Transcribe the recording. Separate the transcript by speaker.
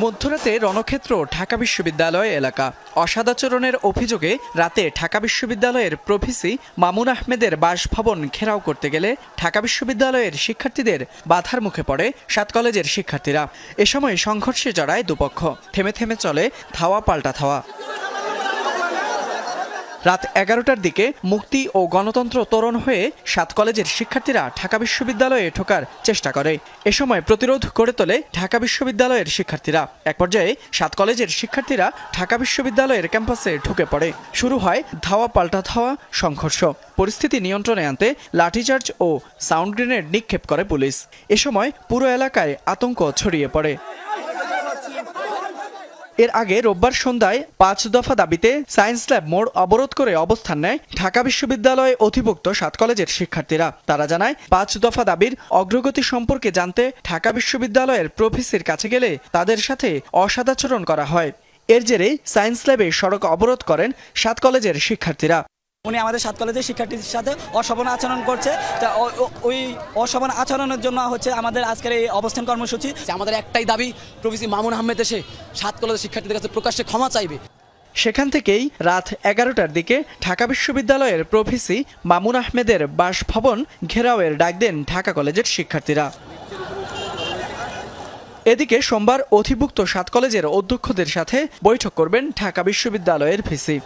Speaker 1: মধ্যরাতে রণক্ষেত্র ঢাকা বিশ্ববিদ্যালয় এলাকা। অসদাচরণের অভিযোগে রাতে ঢাকা বিশ্ববিদ্যালয়ের প্রভিসি মামুন আহমেদের বাসভবন ঘেরাও করতে গেলে ঢাকা বিশ্ববিদ্যালয়ের শিক্ষার্থীদের বাধার মুখে পড়ে সাত কলেজের শিক্ষার্থীরা। এ সময় সংঘর্ষে জড়ায় দুপক্ষ। থেমে থেমে চলে ধাওয়া পাল্টা ধাওয়া। রাত এগারোটার দিকে মুক্তি ও গণতন্ত্র তরুণ হয়ে সাত কলেজের শিক্ষার্থীরা ঢাকা বিশ্ববিদ্যালয়ে ঢোকার চেষ্টা করে। এ সময় প্রতিরোধ গড়ে তোলে ঢাকা বিশ্ববিদ্যালয়ের শিক্ষার্থীরা। এক পর্যায়ে সাত কলেজের শিক্ষার্থীরা ঢাকা বিশ্ববিদ্যালয়ের ক্যাম্পাসে ঢুকে পড়ে। শুরু হয় ধাওয়া পাল্টা ধাওয়া সংঘর্ষ। পরিস্থিতি নিয়ন্ত্রণে আনতে লাঠিচার্জ ও সাউন্ড গ্রেনেড নিক্ষেপ করে পুলিশ। এ সময় পুরো এলাকায় আতঙ্ক ছড়িয়ে পড়ে। এর আগে রোববার সন্ধ্যায় পাঁচ দফা দাবিতে সায়েন্স ল্যাব মোড় অবরোধ করে অবস্থান নেয় ঢাকা বিশ্ববিদ্যালয়ে অধিভুক্ত সাত কলেজের শিক্ষার্থীরা। তারা জানায়, পাঁচ দফা দাবির অগ্রগতি সম্পর্কে জানতে ঢাকা বিশ্ববিদ্যালয়ের প্রফেসির কাছে গেলে তাদের সাথে অসদাচরণ করা হয়। এর জেরে সায়েন্স ল্যাবে সড়ক অবরোধ করেন সাত কলেজের শিক্ষার্থীরা।
Speaker 2: উনি আমাদের সাত কলেজের শিক্ষার্থীদের সাথে অশোভন আচরণ করছে। তা ওই অশোভন আচরণের জন্য হচ্ছে আমাদের আজকের এই অবস্থান কর্মসূচি।
Speaker 3: যে আমাদের একটাই দাবি প্রফেসর মামুন আহমেদ এসে সাত কলেজের শিক্ষার্থীদের কাছে প্রকাশ্যে ক্ষমা চাইবে।
Speaker 1: সেখান থেকেই রাত এগারোটার দিকে ঢাকা বিশ্ববিদ্যালয়ের প্রফেসি মামুন আহমেদের বাসভবন ঘেরাওয়ের ডাক দেন ঢাকা কলেজের শিক্ষার্থীরা। এদিকে সোমবার অধিভুক্ত সাত কলেজের অধ্যক্ষদের সাথে বৈঠক করবেন ঢাকা বিশ্ববিদ্যালয়ের ভিসি।